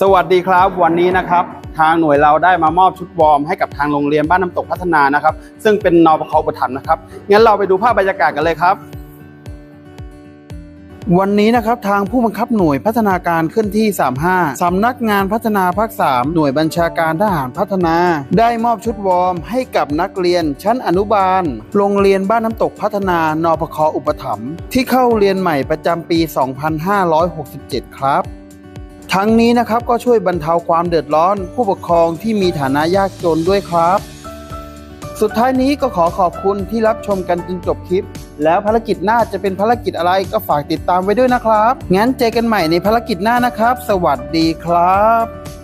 สวัสดีครับ วันนี้นะครับ ทางหน่วยเราได้มามอบชุดวอร์มให้กับทางโรงเรียนบ้านน้ำตกพัฒนานะครับ ซึ่งเป็นนปคอุปถัมภ์นะครับงั้นเราไปดูภาพบรรยากาศกันเลยครับ วันนี้นะครับทางผู้บังคับหน่วยพัฒนาการเคลื่อนที่ 35 สำนักงานพัฒนาภาค 3 หน่วยบัญชาการทหารพัฒนา ได้มอบชุดวอร์มให้กับนักเรียนชั้นอนุบาล โรงเรียนบ้านน้ำตกพัฒนานปคอุปถัมภ์ที่เข้าเรียนใหม่ประจำปี 2567 ครับ ทั้งนี้นะครับก็ช่วยบรรเทาความเดือดร้อน ผู้ปกครองที่มีฐานะยากจนด้วยครับ สุดท้ายนี้ก็ขอขอบคุณที่รับชมกันจนจบคลิป แล้วภารกิจหน้าจะเป็นภารกิจอะไรก็ฝากติดตามไว้ด้วยนะครับ งั้นเจอกันใหม่ในภารกิจหน้านะครับ สวัสดีครับ